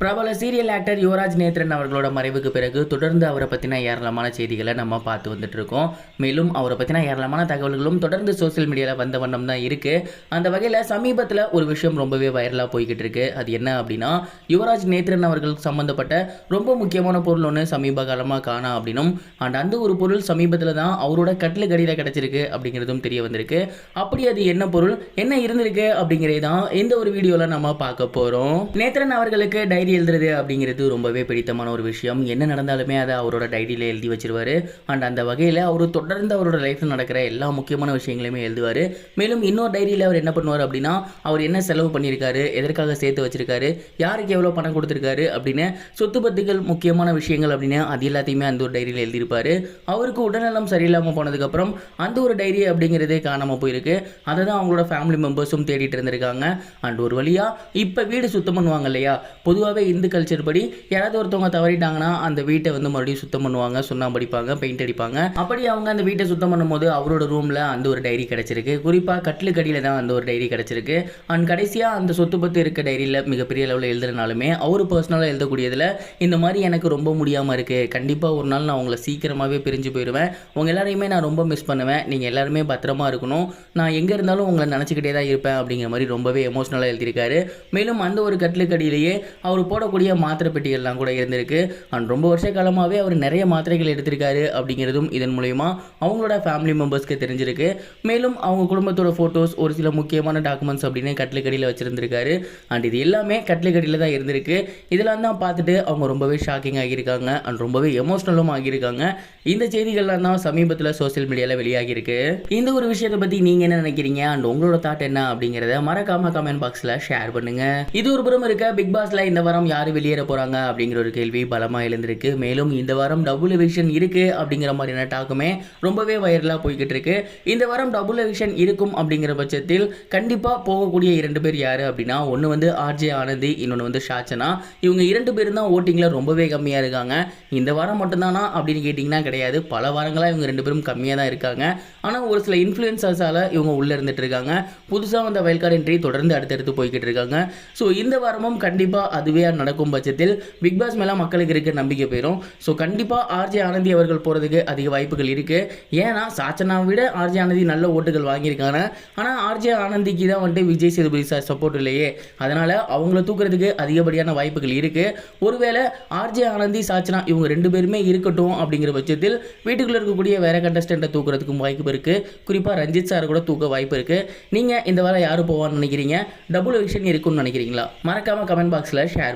பிரபல serial actor Yuvraj Nethran அவர்களோட மறைவுக்கு பிறகு தொடர்ந்து அவரை பற்றின ஏராளமான செய்திகளை நம்ம பார்த்து வந்துட்டு இருக்கோம் மேலும் அவரை பற்றின ஏராளமான தகவல்களும் தொடர்ந்து சோஷியல் மீடியாவில் வந்த வண்ணம் தான் இருக்குது அந்த வகையில் சமீபத்தில் ஒரு விஷயம் ரொம்பவே வைரலாக போய்கிட்டு இருக்கு. அது என்ன அப்படின்னா யுவராஜ் நேத்ரன் அவர்களுக்கு சம்மந்தப்பட்ட ரொம்ப முக்கியமான பொருள் ஒன்று சமீப காலமாக காணா அப்படின்னும் அண்ட் அந்த ஒரு பொருள் சமீபத்தில் தான் அவரோட கட்டில் கடியில் கிடச்சிருக்கு அப்படிங்கிறதும் தெரிய வந்திருக்கு. அப்படி அது என்ன பொருள் என்ன இருந்திருக்கு அப்படிங்கிறது தான் இந்த ஒரு வீடியோவில் நம்ம பார்க்க போகிறோம் நேத்ரன் அவர்களுக்கு டைரி எழுதுறது அப்படிங்கிறது ரொம்பவே பிடித்தமான ஒரு விஷயம். என்ன நடந்தாலுமே அதை அவரோட டைரியில் எழுதி வச்சிருவார். அண்ட் அந்த வகையில் அவர் தொடர்ந்து அவரோட லைஃப்பில் நடக்கிற எல்லா முக்கியமான விஷயங்களையுமே எழுதுவார். மேலும் இன்னொரு டைரியில் அவர் என்ன பண்ணுவார் அப்படின்னா அவர் என்ன செலவு பண்ணியிருக்காரு எதற்காக சேர்த்து வச்சிருக்காரு யாருக்கு எவ்வளோ பணம் கொடுத்துருக்காரு அப்படின்னு சொத்து பத்துகள் முக்கியமான விஷயங்கள் அப்படின்னு அது எல்லாத்தையுமே அந்த ஒரு டைரியில் எழுதியிருப்பார். அவருக்கு உடல்நலம் சரியில்லாமல் போனதுக்கப்புறம் அந்த ஒரு டைரி அப்படிங்கிறதே காணாமல் போயிருக்கு. அதை தான் அவங்களோட ஃபேமிலி மெம்பர்ஸும் தேடிட்டு இருந்திருக்காங்க. அண்ட் ஒரு வழியாக இப்போ வீடு சுத்தம் பண்ணுவாங்க இல்லையா? பொதுவாக பொதுவாகவே இந்து கல்ச்சர் படி யாராவது ஒருத்தவங்க தவறிட்டாங்கன்னா அந்த வீட்டை வந்து மறுபடியும் சுத்தம் பண்ணுவாங்க சுண்ணாம்பு அடிப்பாங்க பெயிண்ட் அடிப்பாங்க. அப்படி அவங்க அந்த வீட்டை சுத்தம் பண்ணும்போது அவரோட ரூமில் அந்த ஒரு டைரி கிடச்சிருக்கு. குறிப்பாக கட்டிலுக்கடியில் தான் அந்த ஒரு டைரி கிடச்சிருக்கு. அண்ட் கடைசியாக அந்த சொத்து பத்து இருக்க டைரியில் மிகப்பெரிய அளவில் எழுதுறனாலுமே அவர் பர்சனலாக எழுதக்கூடியதில் இந்த மாதிரி எனக்கு ரொம்ப முடியாமல் இருக்குது கண்டிப்பாக ஒரு நாள் நான் உங்களை சீக்கிரமாகவே பிரிஞ்சு போயிடுவேன் உங்கள் எல்லாரையுமே நான் ரொம்ப மிஸ் பண்ணுவேன். நீங்கள் எல்லாருமே பத்திரமா இருக்கணும். நான் எங்கே இருந்தாலும் உங்களை நினச்சிக்கிட்டே தான் இருப்பேன் அப்படிங்கிற மாதிரி ரொம்பவே எமோஷ்னலாக எழுதியிருக்காரு. மேலும் அந்த ஒரு கட்டிலுக்கடியிலேயே அவர் போடக்கூடிய மாத்திரை பெட்டிகள்லாம் கூட இருந்திருக்கு. அண்ட் ரொம்ப வருஷ காலமாகவே அவர் நிறைய மாத்திரைகள் எடுத்திருக்காரு அப்படிங்கிறதும் இதன் மூலயமா அவங்களோட ஃபேமிலி மெம்பர்ஸ்க்கு தெரிஞ்சிருக்கு. மேலும் அவங்க குடும்பத்தோட ஃபோட்டோஸ் ஒரு சில முக்கியமான டாக்குமெண்ட்ஸ் அப்படின்னு கட்டிலுக்கடியில் வச்சுருந்துருக்காரு. அண்ட் இது எல்லாமே கட்டிலுக்கடியில் தான் இருந்திருக்கு. இதெல்லாம் தான் பார்த்துட்டு அவங்க ரொம்பவே ஷாக்கிங் ஆகியிருக்காங்க. அண்ட் ரொம்பவே எமோஷ்னலும் ஆகியிருக்காங்க. இந்த செய்திகள்லாம் தான் சமீபத்தில் சோஷியல் மீடியாவில் வெளியாகியிருக்கு. இந்த ஒரு விஷயத்தை பற்றி நீங்கள் என்ன நினைக்கிறீங்க? அண்ட் உங்களோட தாட் என்ன அப்படிங்கிறத மறக்காம கமெண்ட் பாக்ஸில் ஷேர் பண்ணுங்க. இது ஒரு புறம் இருக்க பிக் பாஸில் இந்த வாரம் யார் வெளியேற போகிறாங்க அப்படிங்கிற ஒரு கேள்வி பலமாக எழுந்திருக்கு. மேலும் இந்த வாரம் டபுள் எவிக்ஷன் இருக்குது அப்படிங்கிற மாதிரியான டாக்குமே ரொம்பவே வைரலாக போய்கிட்டு இருக்கு. இந்த வாரம் டபுள் எவிக்ஷன் இருக்கும் அப்படிங்கிற பட்சத்தில் கண்டிப்பாக போகக்கூடிய இரண்டு பேர் யார் அப்படின்னா ஒன்று வந்து ஆர்ஜே ஆனந்தி இன்னொன்று வந்து ஷாச்சனா இவங்க இரண்டு பேரும் தான் ஓட்டிங்கில் ரொம்பவே கம்மியாக இருக்காங்க. இந்த வாரம் மட்டும்தானா அப்படின்னு கேட்டிங்கன்னா கிடையாது. பல வாரங்களாக இவங்க ரெண்டு பேரும் கம்மியாக தான் இருக்காங்க. ஆனால் ஒரு சில இன்ஃப்ளூயன்சர்ஸால் இவங்க உள்ளே இருந்துட்டு இருக்காங்க. புதுசாக வந்த வயல்கார் என்ட்ரி தொடர்ந்து அடுத்தடுத்து போய்கிட்டு இருக்காங்க. ஸோ இந்த வாரமும் கண்டிப்பாக அதுவே நடக்கும் பட்சத்தில் பிக் பாஸ் மேலே மக்களுக்கு இருக்க நம்பிக்கை போயிடும் ஸோ கண்டிப்பாக ஆர்ஜே ஆனந்தி அவர்கள் போகிறதுக்கு அதிக வாய்ப்புகள் இருக்குது ஏன்னா சாச்சனாவை விட ஆர்ஜே ஆனந்தி நல்ல ஓட்டுகள் வாங்கியிருக்காங்க. ஆனால் ஆர்ஜே ஆனந்திக்கு தான் வந்துட்டு விஜய் சேதுபதி சார் சப்போர்ட் இல்லையே. அதனால் அவங்கள தூக்குறதுக்கு அதிகப்படியான வாய்ப்புகள் இருக்குது ஒருவேளை ஆர்ஜே ஆனந்தி சாச்சனா இவங்க ரெண்டு பேருமே இருக்கட்டும் அப்படிங்கிற பட்சத்தில் வீட்டுக்குள்ளே இருக்கக்கூடிய வேற கண்டஸ்டண்ட்டை தூக்குறதுக்கும் வாய்ப்பு இருக்குது குறிப்பாக ரஞ்சித் சார் கூட தூக்க வாய்ப்பு இருக்குது நீங்கள் இந்த வாரம் யார் போவான்னு நினைக்கிறீங்க? டபுள் விஷன் இருக்கும்னு நினைக்கிறீங்களா? மறக்காமல் கமெண்ட் பாக்ஸில் ஷேர்